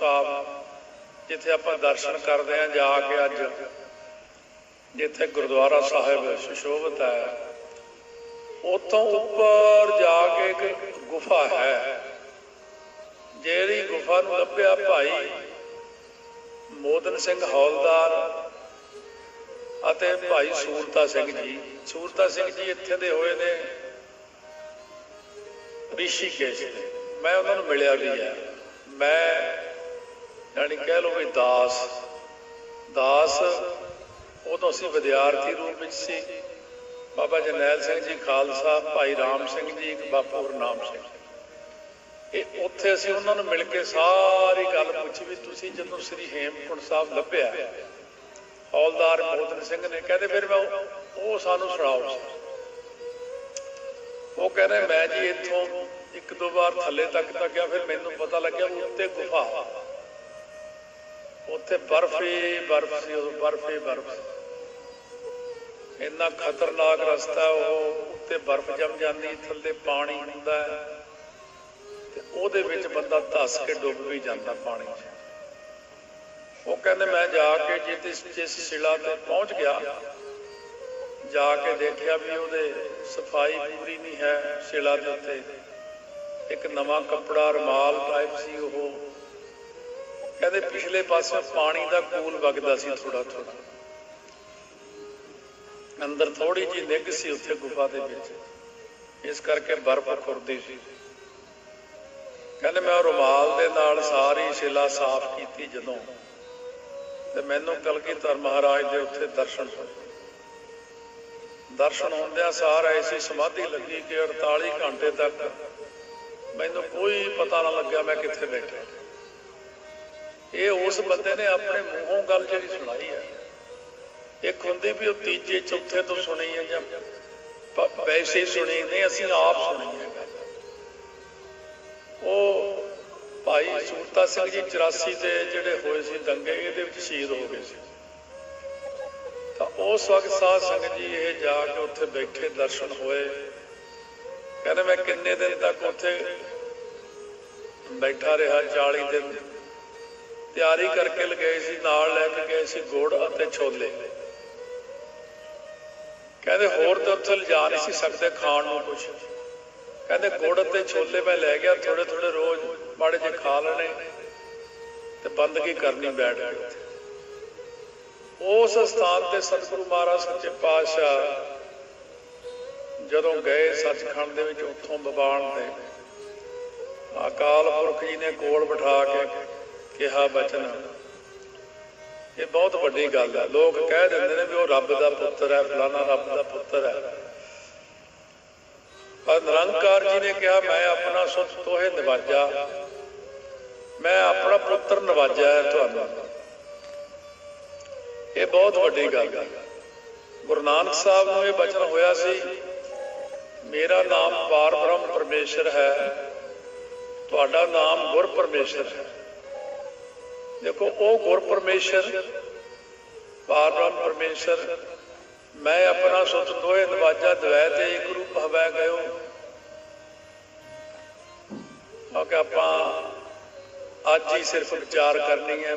ਸਾਹਿਬ, ਜਿੱਥੇ ਆਪਾਂ ਦਰਸ਼ਨ ਕਰਦੇ ਆਂ ਜਾ ਕੇ ਅੱਜ। ਜਿੱਥੇ ਗੁਰਦੁਆਰਾ ਸਾਹਿਬ ਸੁਸ਼ੋਭਿਤ ਹੈ ਉਤੋਂ ਉੱਪਰ ਜਾ ਕੇ ਇੱਕ ਗੁਫਾ ਹੈ ਜਿਹੜੀ ਗੁਫਾ ਨੂੰ ਲੱਭਿਆ ਭਾਈ ਮੋਦਨ ਸਿੰਘ ਹੌਲਦਾਰ ਅਤੇ ਭਾਈ ਸੂਰਤਾ ਸਿੰਘ ਜੀ। ਸੂਰਤਾ ਸਿੰਘ ਜੀ ਇੱਥੇ ਦੇ ਹੋਏ ਨੇ ਰਿਸ਼ੀਕੇਸ਼ ਦੇ। ਮੈਂ ਉਹਨਾਂ ਨੂੰ ਮਿਲਿਆ ਵੀ ਹੈ। ਮੈਂ ਯਾਨੀ ਕਹਿ ਲਓ ਵੀ ਦਾਸ। ਦਾਸ ਉਦੋਂ ਅਸੀਂ ਵਿਦਿਆਰਥੀ ਰੂਪ ਵਿੱਚ ਸੀ। ਬਾਬਾ ਜਰਨੈਲ ਸਿੰਘ ਜੀ, ਖਾਲਸਾ, ਭਾਈ ਰਾਮ ਸਿੰਘ ਜੀ, ਇੱਕ ਬਾਪੂ ਹਰਨਾਮ ਸਿੰਘ ਇਹ ਉੱਥੇ ਅਸੀਂ ਉਹਨਾਂ ਨੂੰ ਮਿਲ ਕੇ ਸਾਰੀ ਗੱਲ ਪੁੱਛੀ ਵੀ ਤੁਸੀਂ ਜਦੋਂ ਸ੍ਰੀ ਹੇਮਕੁੰਟ ਸਾਹਿਬ ਲੱਭਿਆ, ਹੌਲਦਾਰ ਮੋਦਨ ਸਿੰਘ ਨੇ ਕਹਿੰਦੇ ਫਿਰ ਮੈਂ ਉਹ- ਸਾਨੂੰ ਸੁਣਾਓ ਉਹ ਕਹਿੰਦੇ ਮੈਂ ਜੀ ਇੱਥੋਂ ਇੱਕ ਦੋ ਵਾਰ ਥੱਲੇ ਤੱਕ ਤਾਂ ਗਿਆ, ਫਿਰ ਮੈਨੂੰ ਪਤਾ ਲੱਗਿਆ ਉੱਤੇ ਗੁਫਾ। ਉੱਥੇ ਬਰਫ ਹੀ ਬਰਫ ਸੀ ਉਹ ਬਰਫ ਹੀ ਬਰਫ ਸੀ। ਇੰਨਾ ਖਤਰਨਾਕ ਰਸਤਾ ਉਹ ਉੱਤੇ ਬਰਫ਼ ਜੰਮ ਜਾਂਦੀ, ਥੱਲੇ ਪਾਣੀ ਹੁੰਦਾ ਤੇ ਉਹਦੇ ਵਿੱਚ ਬੰਦਾ ਧੱਸ ਕੇ ਡੁੱਬ ਵੀ ਜਾਂਦਾ ਪਾਣੀ 'ਚ। ਉਹ ਕਹਿੰਦੇ, ਮੈਂ ਜਾ ਕੇ ਜਿਸ ਜਿਸ ਸ਼ਿਲਾ ਤੇ ਪਹੁੰਚ ਗਿਆ, ਜਾ ਕੇ ਦੇਖਿਆ ਵੀ ਉਹਦੇ ਸਫ਼ਾਈ ਪੂਰੀ ਨਹੀਂ ਹੈ ਸ਼ਿਲਾ ਦੇ ਉੱਤੇ। ਇੱਕ ਨਵਾਂ ਕੱਪੜਾ ਰਮਾਲ ਟਾਈਪ ਸੀ ਉਹ। ਕਹਿੰਦੇ ਪਿਛਲੇ ਪਾਸੇ ਪਾਣੀ ਦਾ ਕੂਲ ਵਗਦਾ ਸੀ ਥੋੜਾ ਥੋੜਾ ਅੰਦਰ ਥੋੜੀ ਜੀ ਨਿੱਘ ਸੀ ਉੱਥੇ ਗੁਫਾ ਦੇ ਵਿੱਚ। ਇਸ ਕਰਕੇ ਬਰਫ਼ ਖੁਰਦੀ ਸੀ। ਕਹਿੰਦੇ ਮੈਂ ਰੁਮਾਲ ਦੇ ਨਾਲ ਸਾਰੀ ਸ਼ਿਲਾ ਸਾਫ਼ ਕੀਤੀ ਜਦੋਂ। ਤੇ ਮੈਨੂੰ ਕਲਗੀਧਰ ਮਹਾਰਾਜ ਦੇ ਉੱਥੇ ਦਰਸ਼ਨ ਹੋਏ। ਦਰਸ਼ਨ ਹੁੰਦਿਆਂ ਸਾਰ ਐਸੀ ਸਮਾਧੀ ਲੱਗੀ ਕਿ 48 ਘੰਟੇ ਤੱਕ ਮੈਨੂੰ ਕੋਈ ਪਤਾ ਨਾ ਲੱਗਿਆ ਮੈਂ ਕਿੱਥੇ ਬੈਠਾ। ਇਹ ਉਸ ਬੰਦੇ ਨੇ ਆਪਣੇ ਮੂੰਹੋਂ ਗੱਲ ਜਿਹੜੀ ਸੁਣਾਈ ਹੈ ਇੱਕ ਹੁੰਦੀ ਵੀ ਉਹ ਤੀਜੇ, ਚੌਥੇ ਤੋਂ ਸੁਣੀ ਹੈ ਜਾਂ ਵੈਸੇ ਸੁਣੀ ਨਹੀਂ, ਅਸੀਂ ਆਪ ਸੁਣੀ ਹੈ ਉਹ ਭਾਈ ਸੂਰਤਾ ਸਿੰਘ ਜੀ 84 ਦੇ ਜਿਹੜੇ ਹੋਏ ਸੀ ਦੰਗੇ, ਇਹਦੇ ਵਿੱਚ ਸ਼ਹੀਦ ਹੋ ਗਏ ਸੀ। ਤਾਂ ਉਸ ਵਕਤ ਸਾਧ ਸੰਗਤ ਜੀ ਇਹ ਜਾ ਕੇ ਉੱਥੇ ਬੈਠੇ, ਦਰਸ਼ਨ ਹੋਏ। ਕਹਿੰਦੇ ਮੈਂ ਕਿੰਨੇ ਦਿਨ ਤੱਕ ਉੱਥੇ ਬੈਠਾ ਰਿਹਾ 40 ਦਿਨ ਤਿਆਰੀ ਕਰਕੇ ਲਗਾਏ ਸੀ, ਨਾਲ ਲੈ ਕੇ ਗਏ ਸੀ ਗੁੜ ਅਤੇ ਛੋਲੇ। ਕਹਿੰਦੇ ਹੋਰ ਤਾਂ ਉੱਥੇ ਲਿਜਾ ਨਹੀਂ ਸੀ ਸਕਦੇ ਖਾਣ ਨੂੰ ਕੁਝ ਕਹਿੰਦੇ ਗੁੜ ਅਤੇ ਛੋਲੇ ਮੈਂ ਲੈ ਗਿਆ ਥੋੜੇ ਥੋੜੇ ਰੋਜ਼ ਮਾੜੇ ਜਿਹੇ ਖਾ ਲੈਣੇ ਤੇ ਬੰਦਗੀ ਕਰਨੀ ਬੈਠ ਕੇ ਉਸ ਸਥਾਨ ਤੇ ਸਤਿਗੁਰੂ ਮਹਾਰਾਜ ਸੱਚੇ ਪਾਤਸ਼ਾਹ ਜਦੋਂ ਗਏ ਸੱਚਖੰਡ ਦੇ ਵਿੱਚ ਉੱਥੋਂ ਬਬਾਣ ਤੇ, ਅਕਾਲ ਪੁਰਖ ਜੀ ਨੇ ਕੋਲ ਬਿਠਾ ਕੇ ਕਿਹਾ ਬਚਨ। ਇਹ ਬਹੁਤ ਵੱਡੀ ਗੱਲ ਹੈ। ਲੋਕ ਕਹਿ ਦਿੰਦੇ ਨੇ ਵੀ ਉਹ ਰੱਬ ਦਾ ਪੁੱਤਰ ਹੈ, ਫਲਾਣਾ ਰੱਬ ਦਾ ਪੁੱਤਰ ਹੈ। ਪਰ ਨਿਰੰਕਾਰ ਜੀ ਨੇ ਕਿਹਾ, ਮੈਂ ਆਪਣਾ ਸੁਤ ਤੋਹੇ ਨਿਵਾਜਾ। ਮੈਂ ਆਪਣਾ ਪੁੱਤਰ ਨਵਾਜਿਆ ਹੈ ਤੁਹਾਨੂੰ। ਇਹ ਬਹੁਤ ਵੱਡੀ ਗੱਲ ਹੈ। ਗੁਰੂ ਨਾਨਕ ਸਾਹਿਬ ਨੂੰ ਇਹ ਬਚਨ ਹੋਇਆ ਸੀ, ਮੇਰਾ ਨਾਮ ਪਾਰ ਬ੍ਰਹਮ ਪਰਮੇਸ਼ਰ ਹੈ, ਤੁਹਾਡਾ ਨਾਮ ਗੁਰ ਪਰਮੇਸ਼ਰ ਹੈ। ਦੇਖੋ, ਉਹ ਗੁਰ ਪਰਮੇਸ਼ਰ ਪਾਰ ਬ੍ਰਹਮ ਪਰਮੇਸ਼ਰ, ਮੈਂ ਆਪਣਾ ਸੁਤ ਦੋਏ ਨਵਾਜਾ ਦਵੈ ਤੇ ਇੱਕ ਰੂਪ ਹਵੈ ਗਇਓ ਕਿ ਆਪਾਂ ਅੱਜ ਹੀ ਸਿਰਫ ਵਿਚਾਰ ਕਰਨੀ ਹੈ।